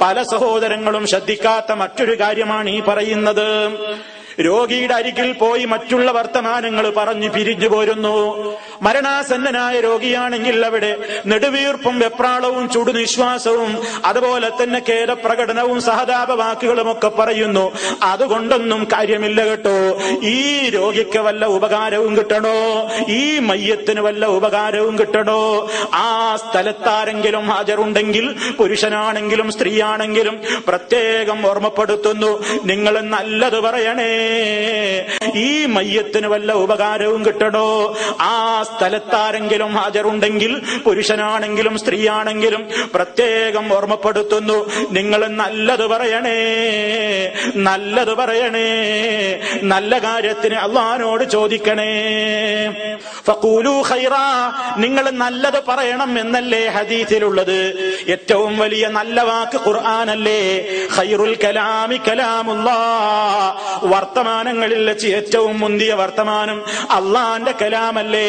പല സഹോദരങ്ങളും ശ്രദ്ധിക്കാത്ത മറ്റൊരു കാര്യമാണ് ഈ പറയുന്നത്. രോഗിയുടെ അരികിൽ പോയി മറ്റുള്ള വർത്തമാനങ്ങൾ പറഞ്ഞു പിരിഞ്ഞു പോരുന്നു. മരണാസന്നനായ രോഗിയാണെങ്കിൽ അവിടെ നെടുവീർപ്പും വെപ്രാളവും ചുടുനിശ്വാസവും അതുപോലെ തന്നെ ഖേദപ്രകടനവും സഹതാപ വാക്കുകളും ഒക്കെ പറയുന്നു. അതുകൊണ്ടൊന്നും കാര്യമില്ല കേട്ടോ. ഈ രോഗിക്ക് വല്ല ഉപകാരവും കിട്ടണോ? ഈ മയ്യത്തിന് വല്ല ഉപകാരവും കിട്ടണോ? ആ സ്ഥലത്താരെങ്കിലും ഹാജറുണ്ടെങ്കിൽ പുരുഷനാണെങ്കിലും സ്ത്രീയാണെങ്കിലും പ്രത്യേകം ഓർമ്മപ്പെടുത്തുന്നു. നിങ്ങൾ നല്ലത് പറയണേ. ഈ മയ്യത്തിന് വല്ല ഉപകാരവും കിട്ടണോ? ആ സ്ഥലത്താരെങ്കിലും ഹാജരുണ്ടെങ്കിൽ പുരുഷനാണെങ്കിലും സ്ത്രീയാണെങ്കിലും പ്രത്യേകം ഓർമ്മപ്പെടുത്തുന്നു. നിങ്ങൾ നല്ലത് പറയണേ നല്ലത് പറയണേ നല്ല കാര്യത്തിന് അള്ളഹാനോട് ചോദിക്കണേ. ഫഖൂലു ഖൈറാ നിങ്ങൾ നല്ലത് പറയണം എന്നല്ലേ ഹദീസിലുള്ളത്. ഏറ്റവും വലിയ നല്ല വാക്ക് ഖുർആനല്ലേ? ഖൈറുൽ കലാമി കലാമുല്ലാ. വർത്തമാനങ്ങളിൽ വെച്ച് ഏറ്റവും മുന്തിയ വർത്തമാനം അള്ളാന്റെ കലാമല്ലേ?